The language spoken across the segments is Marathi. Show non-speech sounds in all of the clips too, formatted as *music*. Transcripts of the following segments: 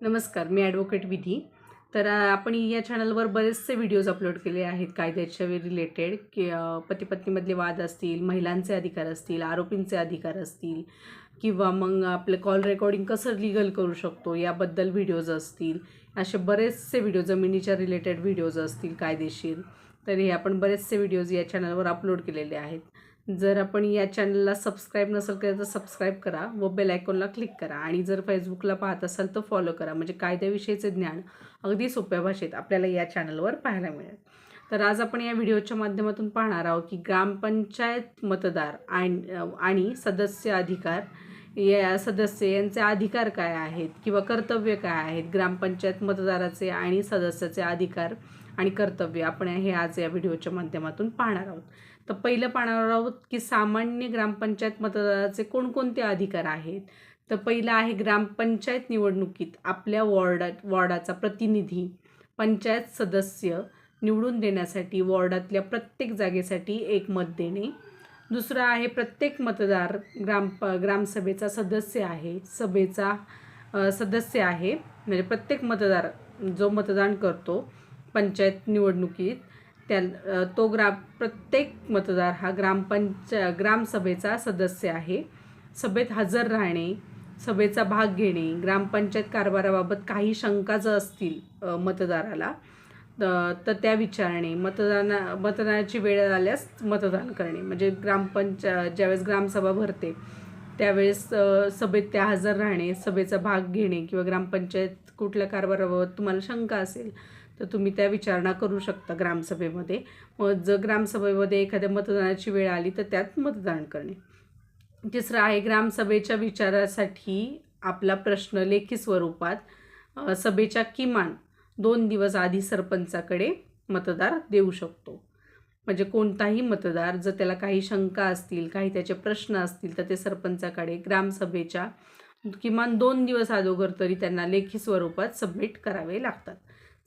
नमस्कार मी ॲडव्होकेट विधी. तर आपण या चॅनलवर बरेचसे व्हिडिओज अपलोड केले आहेत कायद्याच्या रिलेटेड की पती-पत्नीमधले वाद असतील महिलांचे अधिकार असतील आरोपींचे अधिकार असतील किंवा मग आपलं कॉल रेकॉर्डिंग कसं लिगल करू शकतो याबद्दल व्हिडिओज असतील. असे बरेचसे व्हिडिओ जमिनीच्या रिलेटेड व्हिडिओज असतील कायदेशीर. तर हे आपण बरेचसे व्हिडिओज या चॅनलवर अपलोड केलेले आहेत. जर आपण या चॅनलला सबस्क्राईब नसेल केलं तर सबस्क्राईब करा व बेल आयकॉनला क्लिक करा. आणि जर फेसबुकला पाहत असाल तर फॉलो करा. म्हणजे कायद्याविषयीचे ज्ञान अगदी सोप्या भाषेत आपल्याला या चॅनलवर पाहायला मिळेल. तर आज आपण या व्हिडिओच्या माध्यमातून पाहणार आहोत की ग्रामपंचायत मतदार आणि आणि सदस्य अधिकार या सदस्य यांचे अधिकार काय आहेत किंवा कर्तव्य काय आहेत? ग्रामपंचायत मतदाराचे आणि सदस्याचे अधिकार आणि कर्तव्य आपण हे आज या व्हिडिओच्या माध्यमातून पाहणार आहोत. तर पहिलं पाहणार आहोत की सामान्य ग्रामपंचायत मतदाराचे कोणकोणते अधिकार आहेत? तर पहिलं आहे ग्रामपंचायत निवडणुकीत आपल्या वॉर्डा वॉर्डाचा प्रतिनिधी पंचायत सदस्य निवडून देण्यासाठी वॉर्डातल्या प्रत्येक जागेसाठी एक मत देणे. दुसरं आहे प्रत्येक मतदार ग्राम ग्रामसभेचा सदस्य आहे सभेचा सदस्य आहे. म्हणजे प्रत्येक मतदार जो मतदान करतो पंचायत निवडणुकीत त्या तो ग्राम प्रत्येक मतदार हा ग्रामपंच ग्रामसभेचा सदस्य आहे. सभेत हजर राहणे सभेचा भाग घेणे ग्रामपंचायत कारभाराबाबत काही शंका जर असतील मतदाराला तर त्या विचारणे मतदाना मतदानाची वेळ आल्यास मतदान करणे. म्हणजे ग्रामपंचा ज्यावेळेस ग्रामसभा भरते त्यावेळेस सभेत त्या हजर राहणे सभेचा भाग घेणे किंवा ग्रामपंचायत कुठल्या कारभाराबाबत तुम्हाला शंका असेल तर तुम्ही त्या विचारणा करू शकता ग्रामसभेमध्ये. मग जर ग्रामसभेमध्ये एखाद्या मतदानाची वेळ आली तर त्यात मतदान करणे. तिसरं आहे ग्रामसभेच्या विचारासाठी आपला प्रश्न लेखी स्वरूपात सभेच्या किमान दोन दिवस आधी सरपंचाकडे मतदार देऊ शकतो. म्हणजे कोणताही मतदार जर त्याला काही शंका असतील काही त्याचे प्रश्न असतील तर ते सरपंचाकडे ग्रामसभेच्या किमान दोन दिवस अगोदर तरी त्यांना लेखी स्वरूपात सबमिट करावे लागतात.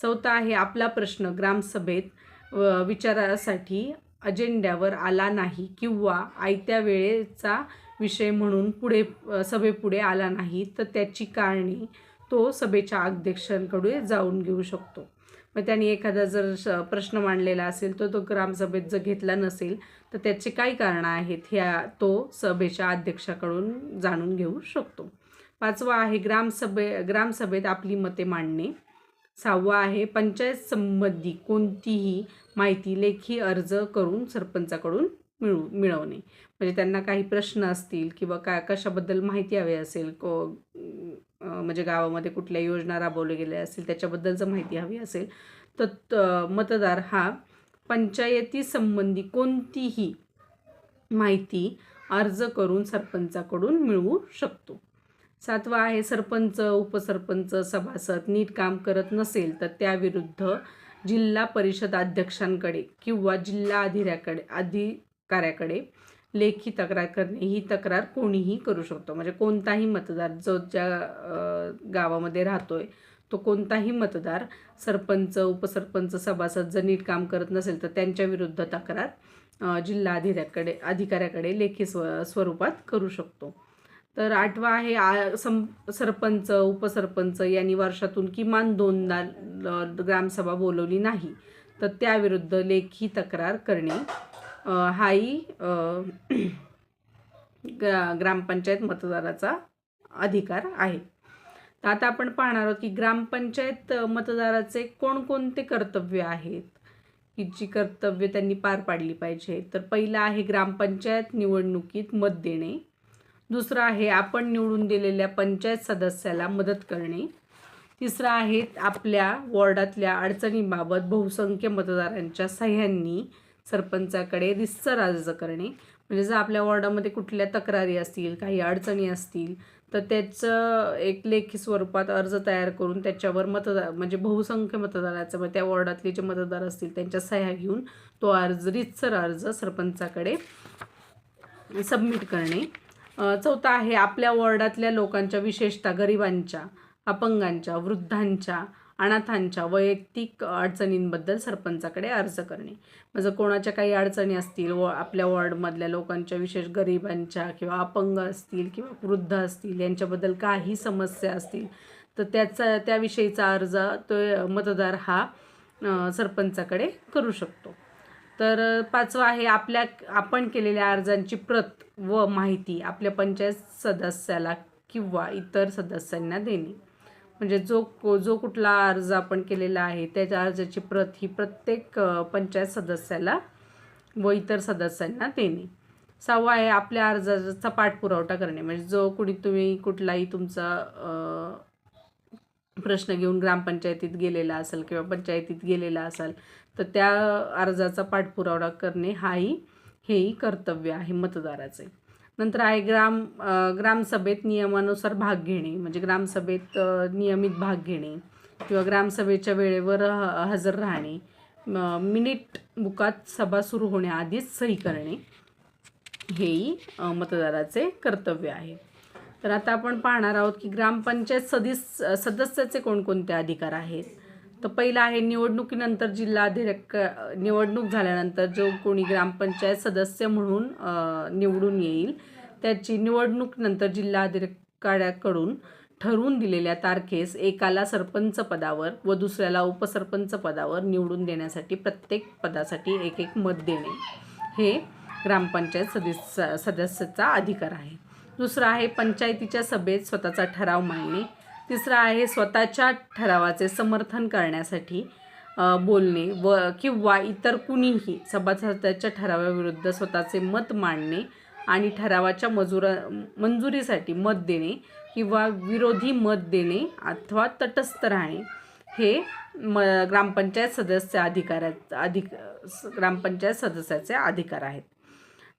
चौथा आहे आपला प्रश्न ग्रामसभेत विचारासाठी अजेंड्यावर आला नाही किंवा आयत्या वेळेचा विषय म्हणून पुढे सभेपुढे आला नाही तर त्याची कारणे तो सभेच्या अध्यक्षांकडे जाऊन घेऊ शकतो. मग त्यांनी एखादा जर प्रश्न मांडलेला असेल तर तो ग्रामसभेत जर घेतला नसेल तर त्याचे काय कारणं आहेत ह्या तो सभेच्या अध्यक्षाकडून जाणून घेऊ शकतो. पाचवा आहे ग्रामसभे ग्रामसभेत आपली मते मांडणे. सहावा आहे पंचायत संबंधी कोणतीही माहिती लेखी अर्ज करून सरपंचाकडून मिळू मिळवणे. म्हणजे त्यांना काही प्रश्न असतील किंवा काय कशाबद्दल माहिती हवी असेल को म्हणजे गावामध्ये कुठल्या योजना राबवल्या गेल्या असतील त्याच्याबद्दल जर माहिती हवी असेल तर त- मतदार हा पंचायती संबंधी कोणतीही माहिती अर्ज करून सरपंचाकडून मिळवू शकतो. सातवा आहे सरपंच उपसरपंच सभासद. नीट काम करत नसेल तर त्याविरुद्ध जिल्हा परिषद अध्यक्षांकडे किंवा जिल्हा अधिऱ्याकडे अधिकाऱ्याकडे लेखी तक्रार करणे. ही तक्रार कोणीही करू शकतो. म्हणजे कोणताही मतदार जो ज्या गावामध्ये गावामध्ये राहतोय तो कोणताही मतदार सरपंच उपसरपंच सभासद जर नीट काम करत नसेल तर त्यांच्या विरुद्ध तक्रार जिल्हा अधिऱ्याकडे अधिकाऱ्याकडे लेखी स्व स्वरूपात करू शकतो. तर आठवा आहे आ सं सरपंच उपसरपंच यांनी वर्षातून किमान दोनदा ग्रामसभा बोलवली नाही. तर त्याविरुद्ध लेखी तक्रार करणे हाही ग्रा ग्रामपंचायत मतदाराचा अधिकार आहे. तर आता आपण पाहणार आहोत की ग्रामपंचायत मतदाराचे कोणकोणते कर्तव्य आहेत की जी कर्तव्य त्यांनी पार पाडली पाहिजे. तर पहिलं आहे ग्रामपंचायत निवडणुकीत मत देणे. दुसरं आहे आपण निवडून दिलेल्या पंचायत सदस्याला मदत करणे. तिसरं आहे आपल्या वॉर्डातल्या अडचणीबाबत बहुसंख्य मतदारांच्या सह्यांनी सरपंचाकडे रिस्सर अर्ज करणे. म्हणजे जर आपल्या वॉर्डामध्ये कुठल्या तक्रारी असतील काही अडचणी असतील तर त्याचं एक लेखी स्वरूपात अर्ज तयार करून त्याच्यावर मतदार म्हणजे बहुसंख्य मतदाराचं म्हणजे त्या वॉर्डातले जे मतदार असतील त्यांच्या सह्या घेऊन तो अर्ज रितसर अर्ज सरपंचाकडे सबमिट करणे. चौथा आहे आपल्या वॉर्डातल्या लोकांच्या विशेषतः गरिबांच्या अपंगांच्या वृद्धांच्या अनाथांच्या वैयक्तिक अडचणींबद्दल सरपंचाकडे अर्ज करणे. म्हणजे कोणाच्या काही अडचणी असतील व आपल्या वॉर्डमधल्या लोकांच्या विशेष गरिबांच्या किंवा अपंग असतील किंवा वृद्ध असतील यांच्याबद्दल काही समस्या असतील तर त्याचा त्याविषयीचा अर्ज तो मतदार हा सरपंचाकडे करू शकतो. तर पाचवं पाचवा आहे आपल्या आपण केलेल्या अर्जांची प्रत व माहिती आपल्या पंचायत सदस्याला किंवा इतर सदस्यांना देणे. म्हणजे जो को जो कुठला अर्ज आपण केलेला आहे त्याच्या अर्जाची प्रत ही प्रत्येक पंचायत सदस्याला व इतर सदस्यांना देणे. सहावा आहे आपल्या अर्जाचा पाठपुरावठा करणे. म्हणजे जो कुणी तुम्ही कुठलाही तुमचा प्रश्न घेऊन ग्रामपंचायतीत गेलेला असेल किंवा पंचायतीत गेलेला असाल तर त्या अर्जाचा पाठपुरावा करणे हाही हेही कर्तव्य आहे मतदाराचे. नंतर आहे ग्राम ग्रामसभेत नियमानुसार भाग घेणे म्हणजे ग्रामसभेत नियमित भाग घेणे किंवा ग्रामसभेच्या वेळेवर ह- हजर राहणे म- मिनिट बुकात सभा सुरू होण्याआधीच सही करणे हेही मतदाराचे कर्तव्य आहे. तर आता आपण पाहणार आहोत की ग्रामपंचायत सदिस सदस्याचे कोणकोणते अधिकार आहेत? तर पहिलं आहे निवडणुकीनंतर जिल्हाधिक निवडणूक झाल्यानंतर जो कोणी ग्रामपंचायत सदस्य म्हणून निवडून येईल त्याची निवडणूकनंतर जिल्हाधिकाऱ्याकडून ठरवून दिलेल्या तारखेस एकाला सरपंच पदावर व दुसऱ्याला उपसरपंच पदावर निवडून देण्यासाठी प्रत्येक पदासाठी एक एक मत देणे हे ग्रामपंचायत सदस्य सदस्याचा अधिकार आहे. दुसरा आहे पंचायतीच्या सभेत स्वतःचा ठराव मांडणे. तिसरा आहे स्वतःच्या ठरावाचे समर्थन करण्यासाठी बोलणे व किंवा इतर कुणीही सभासदाच्या ठरावाविरुद्ध स्वतःचे मत मांडणे आणि ठरावाच्या मजुरा मंजुरीसाठी मत देणे किंवा विरोधी मत देणे अथवा तटस्थ राहणे हे म ग्रामपंचायत सदस्य अधिकारात अधिक ग्रामपंचायत सदस्याचे अधिकार आहेत.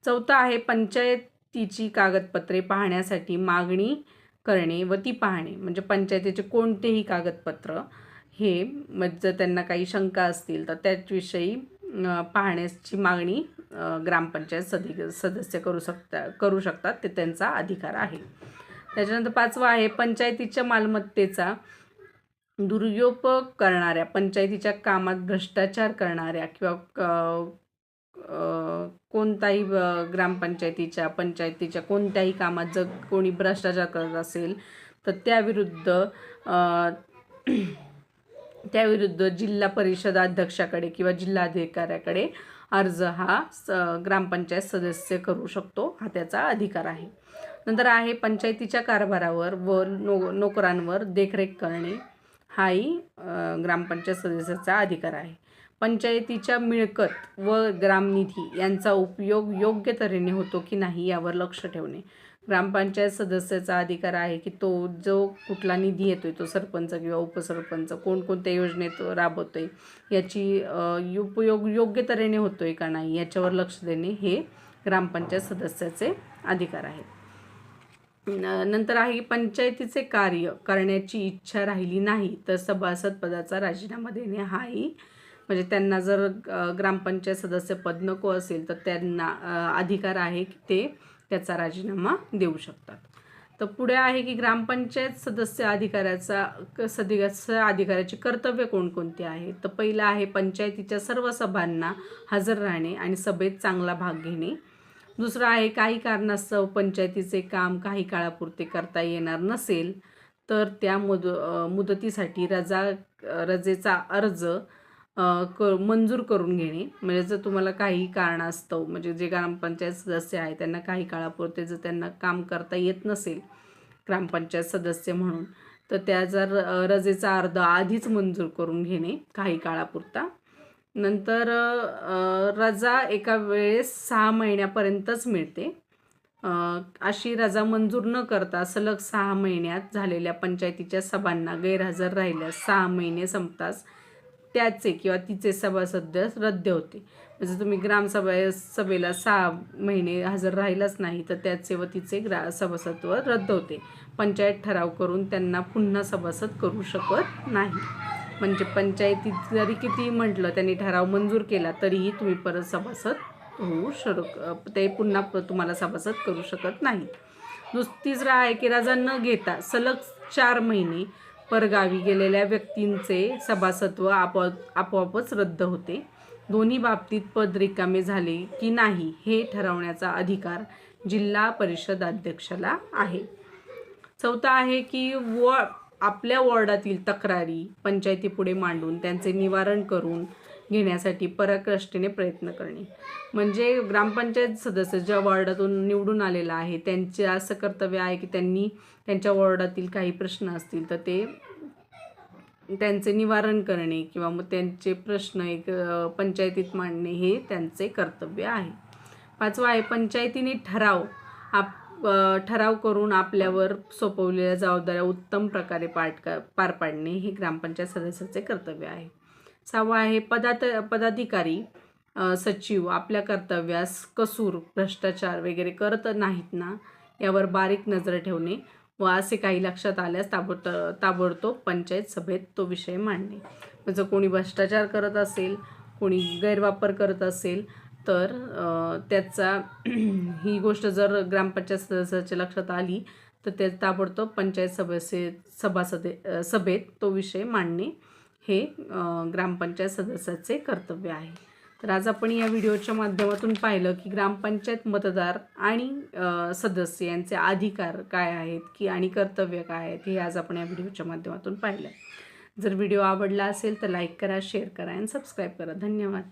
चौथा आहे पंचायतीची कागदपत्रे पाहण्यासाठी मागणी करणे व ती पाहणे. म्हणजे पंचायतीचे कोणतेही कागदपत्र हे मग जर त्यांना काही शंका असतील तर त्याचविषयी पाहण्याची मागणी ग्रामपंचायत सदि सदस्य करू शकता करू शकतात. ते त्यांचा अधिकार आहे. त्याच्यानंतर पाचवा आहे पंचायतीच्या मालमत्तेचा दुरुपयोग करणाऱ्या पंचायतीच्या कामात भ्रष्टाचार करणाऱ्या किंवा क- कोणताही ग्रामपंचायतीच्या पंचायतीच्या कोणत्याही कामात जर कोणी भ्रष्टाचार करत असेल तर त्याविरुद्ध *clears throat* त्याविरुद्ध जिल्हा परिषद अध्यक्षाकडे किंवा जिल्हाधिकाऱ्याकडे अर्ज हा स ग्रामपंचायत सदस्य करू शकतो हा त्याचा अधिकार आहे. नंतर आहे पंचायतीच्या कारभारावर व नो नोकरांवर देखरेख करणे. हाही ग्रामपंचायत सदस्याचा अधिकार आहे. पंचायतीच्या मिळकत व ग्रामनिधी यांचा उपयोग योग्य तऱ्हेने होतो की नाही यावर लक्ष ठेवणे. ग्रामपंचायत सदस्याचा अधिकार आहे की तो जो कुठला निधी येतो आहे तो सरपंच किंवा उपसरपंच कोणकोणत्या योजनेत राबवतो आहे याची उपयोग योग्य तऱ्हेने होतो आहे का नाही याच्यावर लक्ष देणे हे ग्रामपंचायत सदस्याचे अधिकार आहेत. नंतर आहे पंचायतीचे कार्य करण्याची इच्छा राहिली नाही तर सभासद पदाचा राजीनामा देणे हाही. म्हणजे त्यांना जर ग्रामपंचायत सदस्य पद नको असेल तर त्यांना अधिकार आहे की ते त्याचा राजीनामा देऊ शकतात. तर पुढे आहे की ग्रामपंचायत सदस्य अधिकाऱ्याचा क- सदस्य अधिकाऱ्याची कर्तव्य कोणकोणती आहेत तर पहिलं आहे पंचायतीच्या सर्व सभांना हजर राहणे आणि सभेत चांगला भाग घेणे. दुसरं आहे काही कारणास्तव पंचायतीचे काम काही काळापुरते करता येणार नसेल तर त्या मुद मुदतीसाठी रजा रजेचा अर्ज क मंजूर करून घेणे. म्हणजे जर तुम्हाला काही कारणास्तव म्हणजे जे ग्रामपंचायत सदस्य आहे त्यांना काही काळापुरते जर त्यांना काम करता येत नसेल ग्रामपंचायत सदस्य म्हणून तर त्या जर रजेचा अर्ज आधीच मंजूर करून घेणे काही काळापुरता. नंतर रजा एका वेळेस सहा महिन्यापर्यंतच मिळते. अशी रजा मंजूर न करता सलग सहा महिन्यात झालेल्या पंचायतीच्या सभांना गैरहजर राहिल्यास सहा महिने संपताच त्याचे किंवा तिचे सभासद रद्द होते. म्हणजे तुम्ही ग्रामसभा सभेला सहा महिने हजर राहिलाच नाही तर त्याचे व तिचे ग्रा सभासत्व रद्द होते. पंचायत ठराव करून त्यांना पुन्हा सभासद करू शकत नाही. म्हणजे पंचायतीत जरी किती म्हटलं त्यांनी ठराव मंजूर केला तरीही तुम्ही परत सभासद होऊ शक ते पुन्हा प- तुम्हाला सभासद करू शकत नाही. दुस तिसरा आहे की राजा न घेता सलग चार महिने परगावी गेलेल्या व्यक्तींचे सभासत्व आपोआप आपोआपच रद्द होते. दोन्ही बाबतीत पद रिकामे झाले की नाही हे ठरवण्याचा अधिकार जिल्हा परिषद अध्यक्षाला आहे. चौथा आहे की व आपल्या वॉर्डातील तक्रारी पंचायतीपुढे मांडून त्यांचे निवारण करून घेण्यासाठी पराकष्टीने प्रयत्न करणे. म्हणजे ग्रामपंचायत सदस्य ज्या वॉर्डातून निवडून आलेला आहे त्यांचे असं कर्तव्य आहे की त्यांनी त्यांच्या वॉर्डातील काही प्रश्न असतील तर ते त्यांचे निवारण करणे किंवा मग त्यांचे प्रश्न एक पंचायतीत मांडणे हे त्यांचे कर्तव्य आहे. पाचवा आहे पंचायतीने ठराव आप ठराव करून आपल्यावर सोपवलेल्या जबाबदाऱ्या उत्तम प्रकारे पाठ पार पाडणे हे ग्रामपंचायत सदस्याचे कर्तव्य आहे. सहावा आहे पदात पदाधिकारी सचिव आपल्या कर्तव्यास कसूर भ्रष्टाचार वगैरे करत नाहीत ना यावर बारीक नजर ठेवणे व असे काही लक्षात आल्यास ताबडत ताबडतोब पंचायत सभेत तो विषय मांडणे. म्हणजे कोणी भ्रष्टाचार करत असेल कोणी गैरवापर करत असेल तर त्याचा *clears throat* ही गोष्ट जर ग्रामपंचायत सदस्याच्या लक्षात आली तर ते ताबडतोब पंचायत सदस्य सभासदे सभेत तो विषय मांडणे हे ग्रामपंचायत सदस्याचे कर्तव्य आहे. तर आज आपण या व्हिडिओच्या माध्यमातून पाहिलं की ग्रामपंचायत मतदार आणि सदस्य यांचे अधिकार काय आहेत की आणि कर्तव्य काय आहेत हे आज आपण या व्हिडिओच्या माध्यमातून पाहिलं. जर व्हिडिओ आवडला असेल तर लाईक करा शेअर करा आणि सबस्क्राईब करा. धन्यवाद.